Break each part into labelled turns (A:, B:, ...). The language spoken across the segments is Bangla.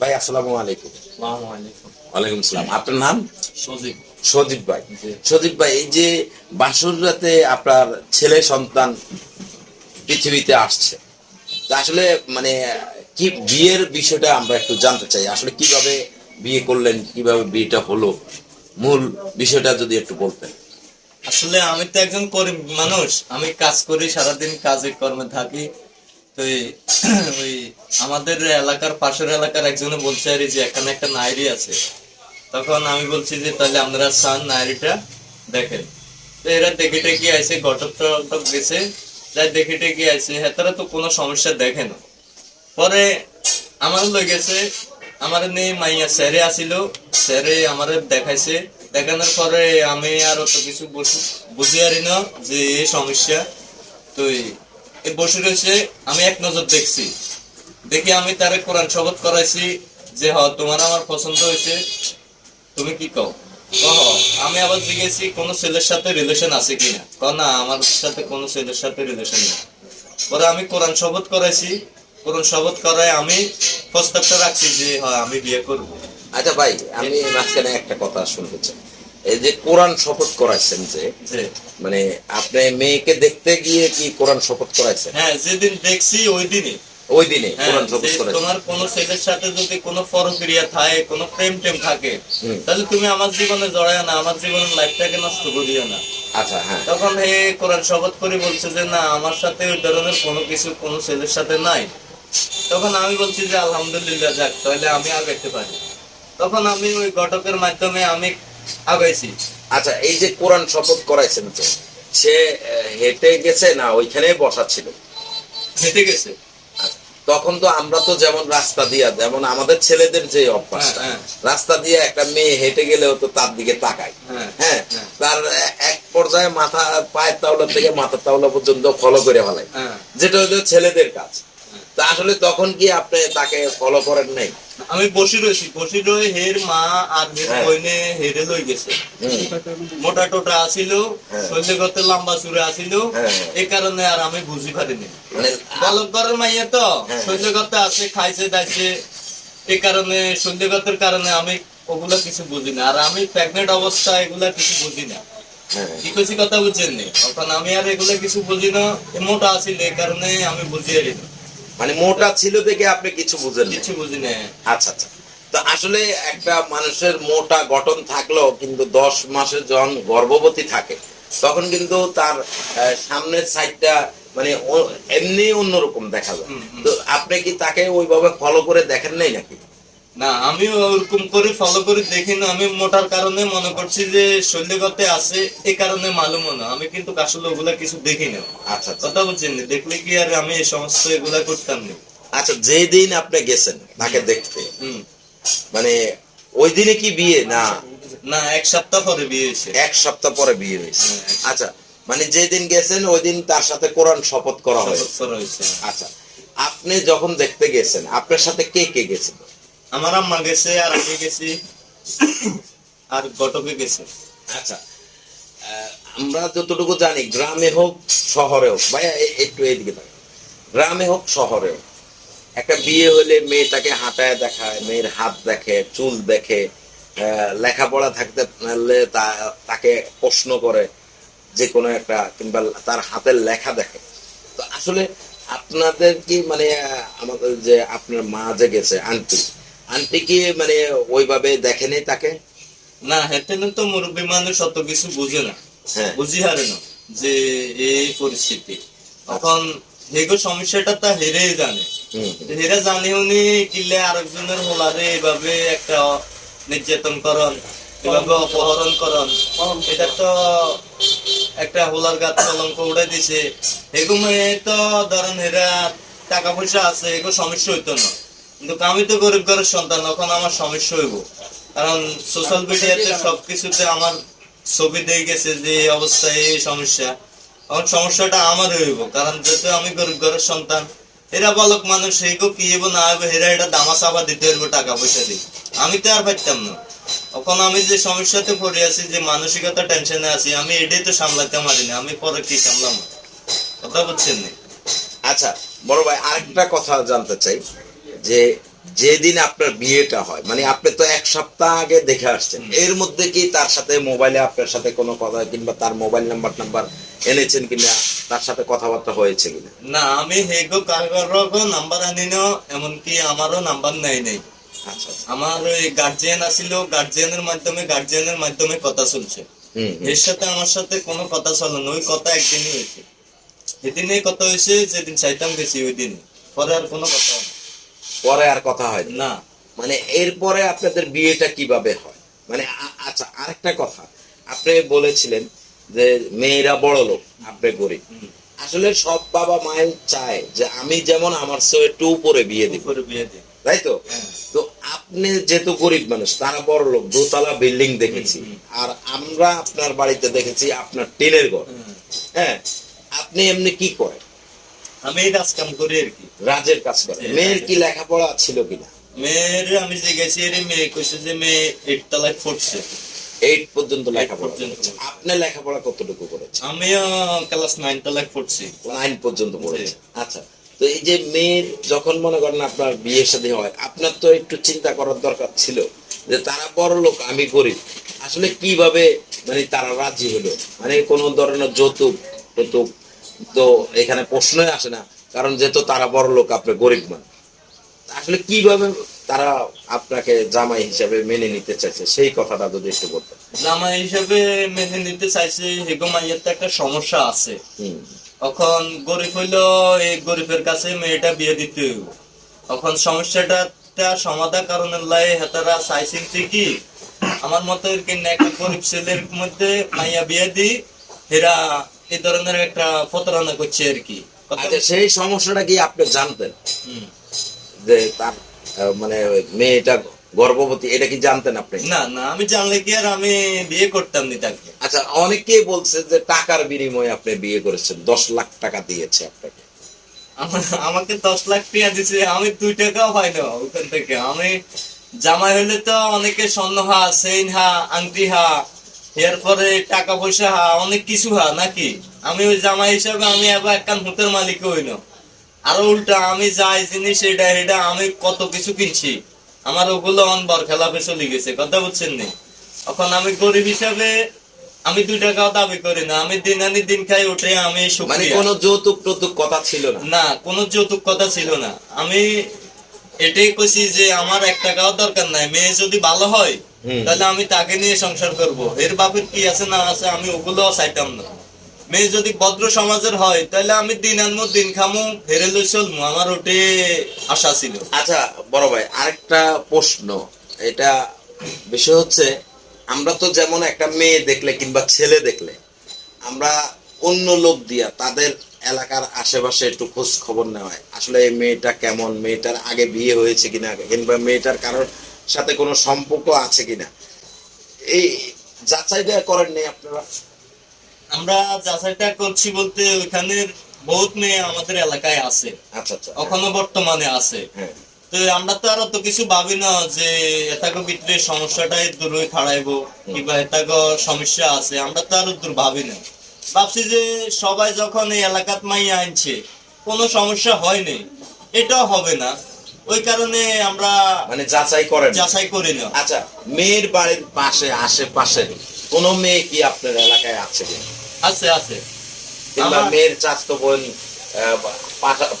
A: ভাই আসসালামু আলাইকুম। ওয়ালাইকুম সালাম। আপনার নাম?
B: সজীব।
A: সজীব ভাই। সজীব ভাই এই যে বাসর রাতে আপনার ছেলে সন্তান পৃথিবীতে আসছে তা আসলে মানে কি বিয়ের বিষয়টা আমরা একটু জানতে চাই। আসলে কীভাবে বিয়ে করলেন কীভাবে বিয়েটা হলো? মূল বিষয়টা যদি একটু বলতেন।
B: আসলে আমি তো একজন গরিব মানুষ। আমি কাজ করি সারাদিন কাজে কর্মে থাকি। ওই আমাদের এলাকার পাশের এলাকার একজনে বলছে, আর যে এখানে একটা নাইরি আছে। তখন আমি বলছি যে, তাহলে আপনারা চান নাইরিটা দেখেন। তো এরা দেখে টেকে আইসে ঘটক টটক গেছে। যাই দেখে টেকে আইসে হেতারা তো কোনো সমস্যা দেখে না। পরে আমার লই আমার নিয়ে মাইয়া স্যারে আসিল, স্যারে আমার দেখাইছে। দেখানোর পরে আমি আর অত কিছু বুঝি আরি না যে এই সমস্যা। তো এই- এই বসে রয়েছে আমি এক নজর দেখছি। দেখি আমি তারে কোরআন শপথ করাইছি যে, হ, তোমার আমার পছন্দ হয়েছে, তুমি কি কও? কহ আমি আবার জিজ্ঞেসি, কোনো ছেলের সাথে রিলেশন আছে কিনা ক, না, আমার সাথে কোনো ছেলের সাথে রিলেশন নেই। পরে আমি কোরআন শপথ করাইছি। কোরআন শপথ করায় আমি প্রস্তাবটা রাখছি যে হয় আমি বিয়ে করব।
A: আচ্ছা ভাই, আমি মাঝখানে একটা কথা শুনতে চাই। এই যে কোরআন শপথ করাইছেন যে মানে আপনি মেয়েকে দেখতে গিয়ে কি কোরআন শপথ করাইছেন?
B: হ্যাঁ যেদিন দেখছি ওই দিনই।
A: ওই দিনে
B: হ্যাঁ,
A: কোরআন শপথ করাইছেন।
B: তোমার কোন ছেলের সাথে যদি কোনো পরক্রিয়া থাকে কোনো প্রেম টেম থাকে তাহলে তুমি আমার জীবনে জড়ায় না আমার জীবনের লাইফটাকে নষ্ট করিও না।
A: আচ্ছা হ্যাঁ।
B: তখন হে কোরআন শপথ করে বলছে যে না আমার সাথে ওই ধরনের কোনো কিছু কোনো ছেলের সাথে নাই। তখন আমি বলছি যে আলহামদুলিল্লাহ যাক তাহলে আমি আগাইতে পারি তখন আমি ওই ঘটকের মাধ্যমে আমি আগাইছি।
A: আচ্ছা এই যে কোরআন শপথ করাইছেন যে সে হেঁটে গেছে না ওইখানে বসা ছিল?
B: হেঁটে গেছে।
A: আচ্ছা, তখন তো আমরা তো যেমন রাস্তা দিয়া যেমন আমাদের ছেলেদের যে অভ্যাসটা
B: হ্যাঁ,
A: রাস্তা দিয়ে একটা মেয়ে হেঁটে গেলেও তো তার দিকে তাকায়।
B: হ্যাঁ,
A: হ্যাঁ
B: হ্যাঁ।
A: তার এক পর্যায়ে মাথা পায়ের তাওলা থেকে মাথার তাওলা পর্যন্ত ফলো করে
B: হ্যাঁ।
A: যেটা হলো ছেলেদের কাজ। তা আসলে তখন কি আপনি তাকে ফলো করেন নাই?
B: আমি বসে রয়েছি বসে রয়ে হের মা আর হের
A: হ্যাঁ।
B: বইনে হেরে লই গেছে। মোটা টোটা আসিল
A: হ্যাঁ।
B: শৈলে করতে লম্বা চুরে আসিল
A: হ্যাঁ।
B: এই কারণে আর আমি বুঝি পারিনি।
A: মানে
B: বালক ঘরের মাইয়া তো
A: হ্যাঁ।
B: শৈলে করতে আছে খাইছে দাইছে এই কারণে শৈলে করতের কারণে আমি ওগুলা কিছু বুঝি না। আর আমি প্রেগনেন্ট অবস্থা এগুলা কিছু বুঝি না।
A: হ্যাঁ।
B: কি কইছি কথা বুঝছেন নি? তখন আমি আর এগুলা কিছু বুঝি না মোটা আসিল এই কারণে আমি বুঝি আরি না।
A: মানে মোটা ছিল দেখে আপনি কিছু বুঝেন
B: কিছু বুঝি না
A: আচ্ছা আচ্ছা। তো আসলে একটা মানুষের মোটা গঠন থাকলেও কিন্তু দশ মাসে যখন গর্ভবতী থাকে তখন কিন্তু তার সামনের সাইডটা মানে এমনি অন্যরকম দেখা যায়। তো আপনি কি তাকে ওইভাবে ফলো করে দেখেন নাই নাকি?
B: না আমি ওরকম করে ফলো করে দেখি না আমি মোটার কারণে মনে করছি যে শৈল্যগতে আছে এই কারণে মালুম না আমি কিন্তু আসলে ওগুলা কিছু দেখি না।
A: আচ্ছা আচ্ছা।
B: কথা বলছেন দেখলে কি আর আমি এই সমস্ত এগুলা করতাম না?
A: আচ্ছা যেদিন আপনি গেছেন তাকে দেখতে মানে ওই দিনে কি বিয়ে না?
B: না এক সপ্তাহ পরে বিয়ে হয়েছে।
A: এক সপ্তাহ পরে বিয়ে হয়েছে।
B: হ্যাঁ,
A: আচ্ছা মানে যেদিন গেছেন ওই দিন তার সাথে কোরআন শপথ করা হয়েছে।
B: করা হয়েছে
A: আচ্ছা আপনি যখন দেখতে গেছেন আপনার সাথে কে কে গেছিল?
B: আমার আম্মা গেছে, আর আমি গেছি, আর গটকে গেছে।
A: আচ্ছা আমরা যতটুকু জানি, গ্রামে হোক, শহরে হোক, ভাইয়া একটু এইদিকে থাকেন। গ্রামে হোক, শহরে হোক, একটা বিয়ে হলে মেয়েটাকে হাঁটায় দেখায়, মেয়ের হাত দেখে, চুল দেখে লেখাপড়া থাকতে তাকে প্রশ্ন করে, যে কোনো একটা, কিংবা তার হাতের লেখা দেখে। তো আসলে আপনাদের কি মানে আমাদের যে আপনার মা যে গেছে, আন্টি আন্টি কি মানে ওইভাবে দেখেনি তাকে?
B: না হেঁটে তো মুরব্বী মানুষ অত কিছু বুঝে না।
A: হ্যাঁ।
B: বুঝি হারে না যে এই পরিস্থিতি। তখন হেগো সমস্যাটা তা হেরে জানে। হেরা জানি উনি কিলে আরেকজনের হোলারে এভাবে একটা নির্যাতন করন এভাবে অপহরণ করন। এটা তো একটা হোলার গাছ কলঙ্ক উড়ে দিছে। এগো তো ধরেন হেরা টাকা পয়সা আছে এগো সমস্যা হইতো না। কিন্তু আমি তো গরিব ঘরের সন্তান, তখন আমার সমস্যা হইব। কারণ সোশ্যাল মিডিয়াতে সবকিছুতে আমার ছবি দিয়ে গেছে যে এই অবস্থায় এই সমস্যা। এখন সমস্যাটা আমার হইব, কারণ যেহেতু আমি গরিব ঘরের সন্তান, এরা বালক মানুষ এইগো কি হইব না হইব, এরা এটা দামা চাপা দিতে হইব, টাকা পয়সা দিয়ে। আমি তো আর পারতাম না। এখন আমি যে সমস্যাতে পড়ে আছি, যে মানসিকতা টেনশনে আছি, আমি এটাই তো সামলাতে পারি না, আমি পরে কি সামলাম? কথা বুঝছেন
A: আচ্ছা বড় ভাই, আরেকটা কথা জানতে চাই। যে যেদিন আপনার বিয়েটা হয় মানে আপনি তো এক সপ্তাহ আগে দেখে আসছেন এর মধ্যে কি তার সাথে মোবাইলে আপনার সাথে কোনো কথা কিংবা তার মোবাইল নাম্বার নাম্বার এনেছেন কিনা তার সাথে কথাবার্তা হয়েছে কিনা?
B: না আমি হেগো কারও নাম্বার আনি না এমনকি আমারও নাম্বার নেই নেই।
A: আচ্ছা আচ্ছা।
B: আমার ওই গার্জিয়ান আসিল গার্জিয়ানের মাধ্যমে গার্জিয়ানের মাধ্যমে কথা চলছে। এর সাথে আমার সাথে কোনো কথা চলে না ওই কথা একদিনই হয়েছে। সেদিনে কথা হয়েছে যেদিন চাইতাম গেছি ওই দিন পরে আর কোনো কথা না।
A: পরে আর কথা হয়নি
B: না।
A: মানে এরপরে আপনাদের বিয়েটা কীভাবে হয়? মানে আচ্ছা আরেকটা কথা। আপনি বলেছিলেন যে মেয়েরা বড় লোক আপনি গরিব। আসলে সব বাবা মায়ের চায় যে আমি যেমন আমার চেয়ে একটু উপরে বিয়ে দিই
B: উপরে বিয়ে দিই।
A: তাই তো?
B: হ্যাঁ।
A: তো আপনি যেহেতু গরিব মানুষ তারা বড় লোক দোতলা বিল্ডিং দেখেছি। আর আমরা আপনার বাড়িতে দেখেছি আপনার টিনের ঘর। হ্যাঁ আপনি এমনি কি করেন?
B: আমি এই কাজ কাম করি আর কি
A: রাজের কাজ করেন
B: জি,
A: মেয়ের কি লেখাপড়া ছিল কিনা?
B: মেয়ের আমি যে গেছি এর মেয়ে কইছে যে মেয়ে এইট তলায় পড়ছে।
A: এইট পর্যন্ত লেখাপড়া আপনি লেখাপড়া কতটুকু করেছেন
B: আমিও ক্লাস নাইন তলায় পড়ছি।
A: নাইন পর্যন্ত পড়েছে। আচ্ছা তো এই যে মেয়ের যখন মনে করেন আপনার বিয়ের শাদী হয় আপনার তো একটু চিন্তা করার দরকার ছিল যে তারা বড় লোক আমি গরিব। আসলে কীভাবে মানে তারা রাজি হলো? মানে কোনো ধরনের যৌতুক যৌতুক তো এখানে প্রশ্নই আসে না কারণ যেহেতু তারা বড় লোক আপনি গরিব মানুষ। আসলে কীভাবে তারা আপনাকে জামাই হিসাবে মেনে নিতে চাইছে? সেই কথাটা যদি একটু বলতেন।
B: জামাই হিসাবে মেনে নিতে চাইছে হেগো মাইয়ের তো একটা সমস্যা আছে। এখন গরিব হইল এই গরিবের কাছে মেয়েটা বিয়ে দিতে এখন সমস্যাটা সমাধান কারণের লাই হেতারা চাইছেন কি আমার মতো গরিব ছেলের মধ্যে মাইয়া বিয়ে দি এরা এই ধরনের একটা প্রতারণা করছে আর কি।
A: আচ্ছা সেই সমস্যাটা কি আপনি জানতেন? যে তার মানে মেয়েটা গর্ভবতী এটা কি জানতেন আপনি?
B: না না আমি জানলে কি আর আমি বিয়ে করতাম নি তাকে।
A: আচ্ছা অনেকেই বলছে যে টাকার বিনিময়ে আপনি বিয়ে করেছেন দশ লাখ টাকা দিয়েছে আপনাকে।
B: আমার- আমাকে দশ লাখ টাকা দিছে আমি দুই টাকাও পাই না ওখান থেকে। আমি জামাই হলে তো অনেকে স্বর্ণ হা চেইন হা আংটি হা এরপরে টাকা পয়সা হা অনেক কিছু হা নাকি? আমি ওই জামাই হিসাবে আমি এবার একখান হুতের মালিক হই না। আরও উল্টা আমি যাই জিনিস এটা এটা আমি কত কিছু কিনছি। আমার ওগুলো অনবর খেলাপে চলে গেছে কথা বুঝছেন নি? এখন আমি গরিব হিসাবে আমি দুই টাকাও দাবি করি না আমি দিন আনি দিন খাই উঠে আমি
A: মানে কোনো যৌতুক টৌতুক কথা ছিল না?
B: না কোনো যৌতুক কথা ছিল না। আমি এটাই কইছি যে আমার এক টাকাও দরকার নাই মেয়ে যদি ভালো হয়। তাহলে আমি তাকে নিয়ে সংসার করব। এর বাপের কি আছে না আছে আমি ওগুলো চাইতাম না। মেয়ে যদি ভদ্র সমাজের হয় তাহলে আমি দিন আনমো দিন খামু হেরে লই চলমু। আমার ওটে আশা ছিল।
A: আচ্ছা বড় ভাই আরেকটা প্রশ্ন। এটা বিষয় হচ্ছে আমরা তো যেমন একটা মেয়ে দেখলে কিংবা ছেলে দেখলে আমরা অন্য লোক দিয়া তাদের এলাকার আশেপাশে একটু খোঁজ খবর নেওয়া হয় আসলে এই মেয়েটা কেমন? মেয়েটার আগে বিয়ে হয়েছে কিনা? কিংবা মেয়েটার কারোর সাথে কোনো সম্পর্ক আছে কিনা? এই যাচাইটা করেননি আপনারা।
B: আমরা যাচাইটা করছি বলতে ওইখানের বহুত মেয়ে আমাদের এলাকায় আছে।
A: আচ্ছা আচ্ছা।
B: এখনও বর্তমানে আছে।
A: হ্যাঁ।
B: তো আমরা তো আর অত কিছু ভাবি না যে এটাকে ভিতরে সমস্যাটাই দূর হয়ে খাড়াইবো কিংবা এটাকে সমস্যা আছে আমরা তো আর দূর ভাবি না। ভাবছি যে সবাই যখন এই এলাকাত মাইয়া আনছে কোনো সমস্যা হয়নি এটাও হবে না। ওই কারণে আমরা
A: মানে যাচাই করেন।
B: যাচাই করি না।
A: আচ্ছা মেয়ের বাড়ির পাশে আশেপাশে কোন মেয়ে কি আপনার এলাকায় আছে?
B: আছে আছে।
A: কিংবা মেয়ের চাস্তো বোন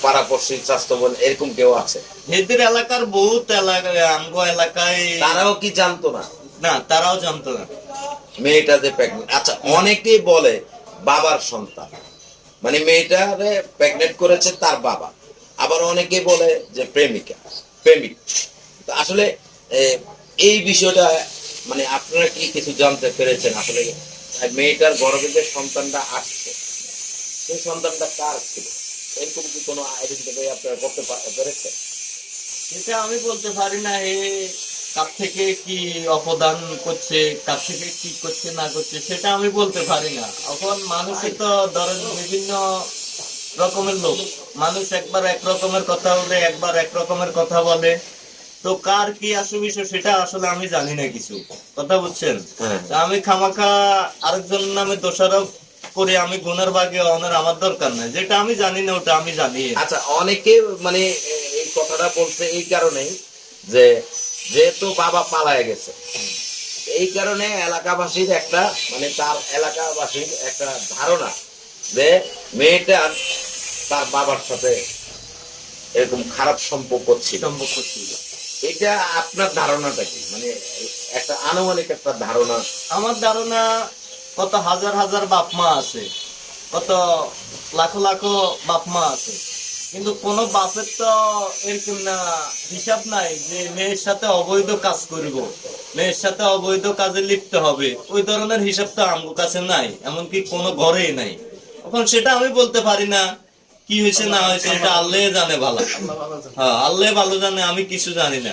A: পাড়াপড়শি চাস্তো বোন এরকম কেউ আছে?
B: এদের এলাকার বহুত এলাকায় আমগো এলাকায়
A: তারাও কি জানতো না?
B: না তারাও জানতো না।
A: মেয়েটা যে প্রেগনেন্ট আচ্ছা অনেকেই বলে বাবার সন্তান। মানে মেয়েটারে প্রেগনেন্ট করেছে তার বাবা। আবার অনেকে বলে যে প্রেমিকা, প্রেমিক। আসলে এই বিষয়টা মানে আপনারা কি কিছু জানতে পেরেছেন? আসলে মেয়েটার গর্ভে যে সন্তানটা আসছে। সেই সন্তানটা কার ছিল? এরকম কি কোনো আইডেন্টিফাই আপনারা করতে পেরেছেন?
B: এটা আমি বলতে পারি না, এ, কার থেকে কি অপদান করছে, কার থেকে কি করছে, না করছে, সেটা আমি বলতে পারি না। এখন মানুষের তো ধরেন বিভিন্ন রকমের লোক। মানুষ একবার এক রকমের কথা বলে একবার এক রকমের কথা বলে। তো কার কি আসল বিষয় সেটা আসলে আমি জানি না কিছু। কথা বুঝছেন?
A: হ্যাঁ।
B: আমি খামাখা আরেকজন নামে দোষারোপ করে আমি গুনার বাগে অনার আমার দরকার নাই। যেটা আমি জানি না ওটা আমি জানি।
A: আচ্ছা অনেকে মানে এই কথাটা বলছে এই কারণেই যে যেহেতু বাবা পালায় গেছে এই কারণে এলাকাবাসীর একটা মানে তার এলাকাবাসীর একটা ধারণা যে মেয়েটার তার বাবার সাথে এরকম খারাপ সম্পর্ক ছিল।
B: সম্পর্ক ছিল।
A: এটা আপনার ধারণাটা কি? মানে একটা আনুমানিক একটা ধারণা।
B: আমার ধারণা কত হাজার হাজার বাপ মা আছে কত লাখো লাখো বাপ মা আছে। কিন্তু কোন বাপের তো এরকম না হিসাব নাই যে মেয়ের সাথে অবৈধ কাজ করব মেয়ের সাথে অবৈধ কাজে লিপ্ত হবে। ওই ধরনের হিসাব তো আমগো কাছে নাই এমনকি কোনো ঘরেই নাই। এখন সেটা আমি বলতে পারি না। কি হয়েছে না হয়েছে এটা আল্লাহ জানে ভালো। হ্যাঁ আল্লাহ ভালো জানে আমি কিছু জানি না।